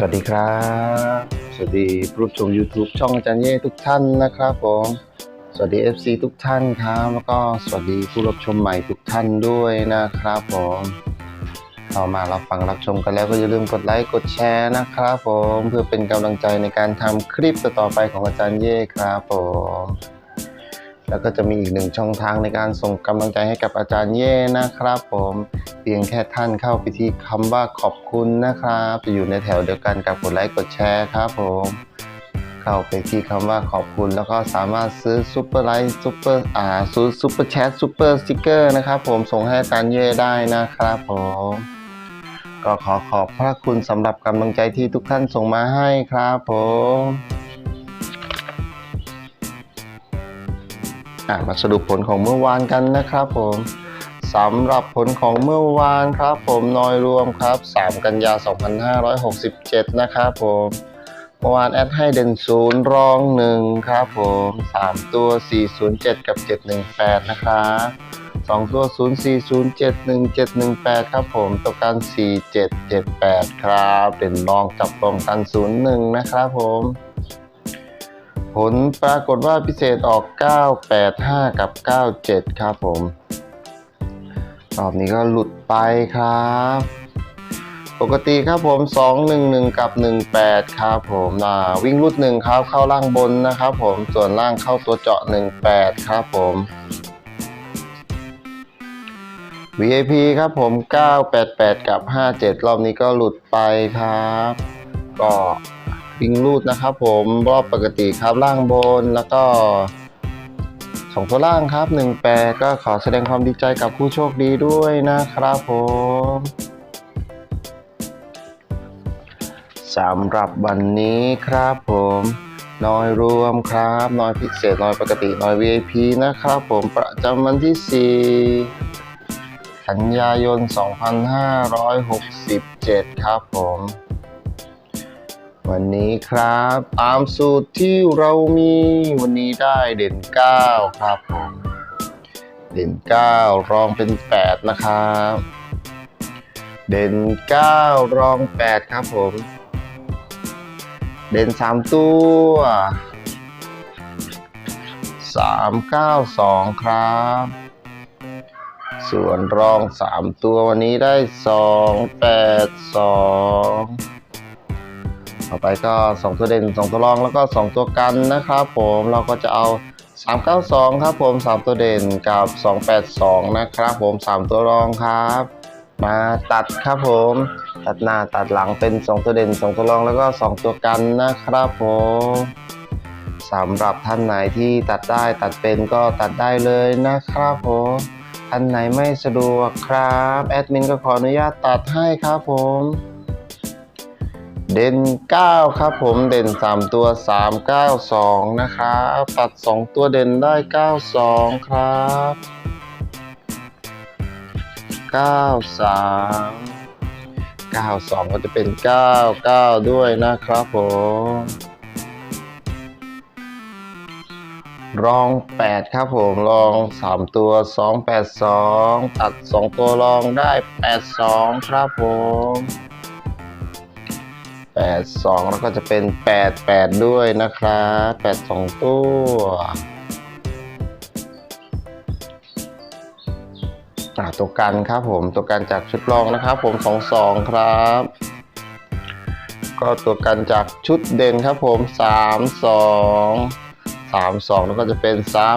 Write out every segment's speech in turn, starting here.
สวัสดีครับ สวัสดีผู้ชม YouTube ช่องอาจารย์เย่ทุกท่านนะครับผม สวัสดี FC ทุกท่านครับ แล้วก็สวัสดีผู้รับชมใหม่ทุกท่านด้วยนะครับผมเข้ามารับฟังรับชมกันแล้วก็อย่าลืมกดไลค์กดแชร์นะครับผม เพื่อเป็นกำลังใจในการทำคลิปต่อๆไปของอาจารย์เย่ครับผม แล้วก็จะมีอีกหนึ่งช่องทางในการส่งกำลังใจให้กับอาจารย์เย่นะครับผมเพียงแค่ท่านเข้าไปที่คำว่าขอบคุณนะครับจะอยู่ในแถวเดียวกันกับกดไลค์กดแชร์ครับผมเข้าไปที่คำว่าขอบคุณแล้วก็สามารถซื้อซุปเปอร์ไลท์ซุปเปอร์อ่าซื้อซุปเปอร์แชทซุปเปอร์สติกเกอร์นะครับผมส่งให้อาจารย์เย่ได้นะครับผมก็ขอขอบพระคุณสำหรับกำลังใจที่ทุกท่านส่งมาให้ครับผม มาสรุปผลของเมื่อวานกันนะครับผมสำหรับผลของเมื่อวานครับ ผมน้อยรวมครับ 3 กันยา 2567 นะครับผมเมื่อวานแอดให้เด่นศูนย์รองหนึ่งครับผม 3 ตัว 407 กับ 718 นะครับ2 ตัว 04071718 ครับผมตัวกัน4778 ครับ เป็นรองจับรองกัน 01 นะครับผม ผลปรากฏว่าพิเศษออก 985 กับ 97 ครับผมรอบนี้ก็หลุดไปครับ ปกติครับผม 211 กับ 18 ครับผมาวิ่งรุดหนึ่งครับเข้าล่างบนนะครับผมส่วนล่างเข้าตัวเจาะ 18 ครับผม VIP ครับผม 988 กับ 57 รอบนี้ก็หลุดไปครับ ก็ วิ่งรูดนะครับ ผมรอบปกติครับล่างบนแล้วก็สองตัวล่างครับ1แปดก็ขอแสดงความดีใจกับผู้โชคดีด้วยนะครับผมสำหรับวันนี้ครับผมน้อยรวมครับน้อยพิเศษน้อยปกติน้อย VIP นะครับผมประจำวันที่ 4 กันยายน 2567 ครับผม วันนี้ครับตามสูตรที่เรามีวันนี้ได้เด่น 9 ครับผมเด่น 9 รองเป็น 8 นะครับ เด่น 9 รอง 8 ครับผม เด่น 3 ตัว 392 ครับ ส่วนรอง 3 ตัววันนี้ได้ 282 ต่อไปก็ 2 ตัวเด่น 2 ตัวรองแล้วก็ 2 ตัวกันนะครับผมเราก็จะเอา 392 ครับผม 3 ตัวเด่นกับ 282 นะครับผม 3 ตัวรองครับ มาตัดครับผม ตัดหน้าตัดหลังเป็น 2 ตัวเด่น 2 ตัวรองแล้วก็ 2 ตัวกันนะครับผมสำหรับท่านไหนที่ตัดได้ตัดเป็นก็ตัดได้เลยนะครับผมท่านไหนไม่สะดวกครับ แอดมินก็ขออนุญาตตัดให้ครับผม เด่น 9 ครับผมเด่น 3 ตัว 392 นะครับ ตัด 2 ตัวเด่นได้ 92 ครับ 93 92 ก็จะเป็น 99 ด้วยนะครับผม รอง 8 ครับผมรอง 3 ตัว 282 ตัด 2 ตัวรองได้ 82 ครับผม 82 แล้วก็จะเป็น 88 ด้วยนะครับ82 ตัวตัวกันครับผมตัวกันจากชุดรองนะครับผม 22 ครับ ก็ตัวกันจากชุดเด่นครับผม 32 32 แล้วก็จะเป็น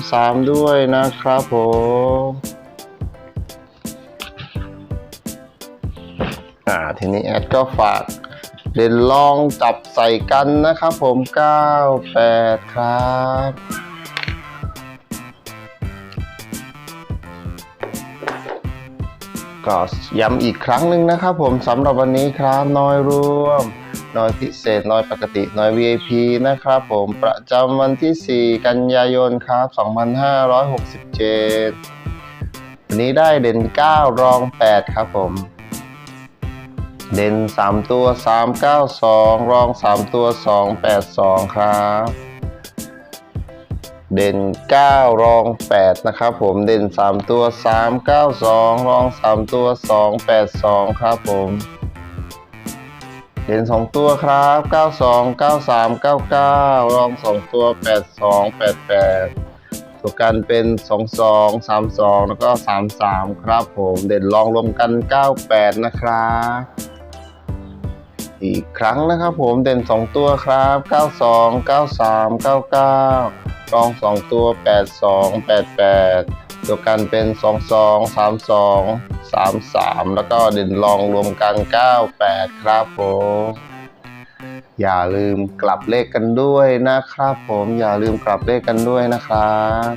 33 ด้วยนะครับผมอ่าทีนี้แอดก็ฝาก เด่นลองจับใส่กันนะครับผม 98 ครับก็ย้ำอีกครั้งหนึ่งนะครับผมสำหรับวันนี้ครับน้อยรวม น้อยพิเศษ น้อยปกติ น้อย VIP นะครับผมประจำวันที่ 4 กันยายนครับ 2567 วันนี้ได้เด่น 9 รอง 8 ครับผม เด่น3 ตัว 392 รอง 3 ตัว 282 ครับ เด่น 9 รอง 8 นะครับผม เด่น 3 ตัว 392 รอง 3 ตัว 282 ครับผม เด่น 2 ตัวครับ 92 93 99 รอง 2 ตัว 82 88ตัวกันเป็น 22 32 แล้วก็ 33 ครับผม เด่นรองรวมกัน 98 นะครับ อีกครั้งนะครับผมเด่น 2 ตัวครับ 92 93 99 รอง 2 ตัว 82 88 ตัวกันเป็น 22 32 33 แล้วก็เด่นรองรวมกัน 98 ครับผมอย่าลืมกลับเลขกันด้วยนะครับผมอย่าลืมกลับเลขกันด้วยนะครับ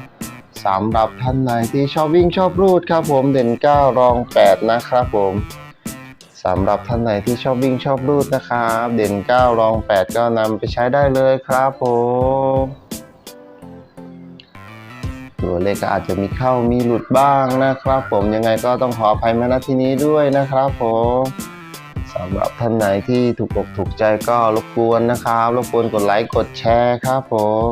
สำหรับท่านไหนที่ชอบวิ่งชอบรูดครับผมเด่น 9 รอง 8 นะครับผม สำหรับท่านไหนที่ชอบวิ่งชอบรูดนะครับ เด่น 9 รอง 8 ก็นำไปใช้ได้เลยครับผมตัวเลขก็อาจจะมีเข้ามีหลุดบ้างนะครับ ผมยังไงก็ต้องขออภัยมาณที่นี้ด้วยนะครับผมสำหรับท่านไหนที่ถูกอกถูกใจก็รบกวนนะครับรบกวนกดไลค์กดแชร์ครับผม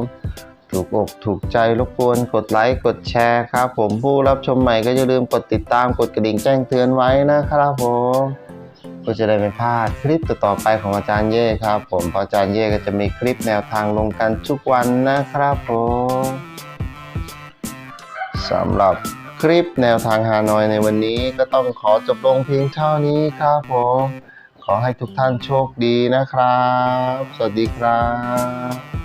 ถูกอกถูกใจรบกวนกดไลค์กดแชร์ครับ ผมผู้รับชมใหม่ก็อย่าลืมกดติดตามกดกระดิ่งแจ้งเตือนไว้นะครับผม ก็จะได้ไม่พลาดคลิปต่อๆไปของอาจารย์เย่ครับ ผมพราะอาจารย์เย่ก็จะมีคลิปแนวทางลงกันทุกวันนะครับผมสำหรับคลิปแนวทางฮานอยในวันนี้ก็ต้องขอจบลงเพียงเท่านี้ครับผมขอให้ทุกท่านโชคดีนะครับ สวัสดีครับ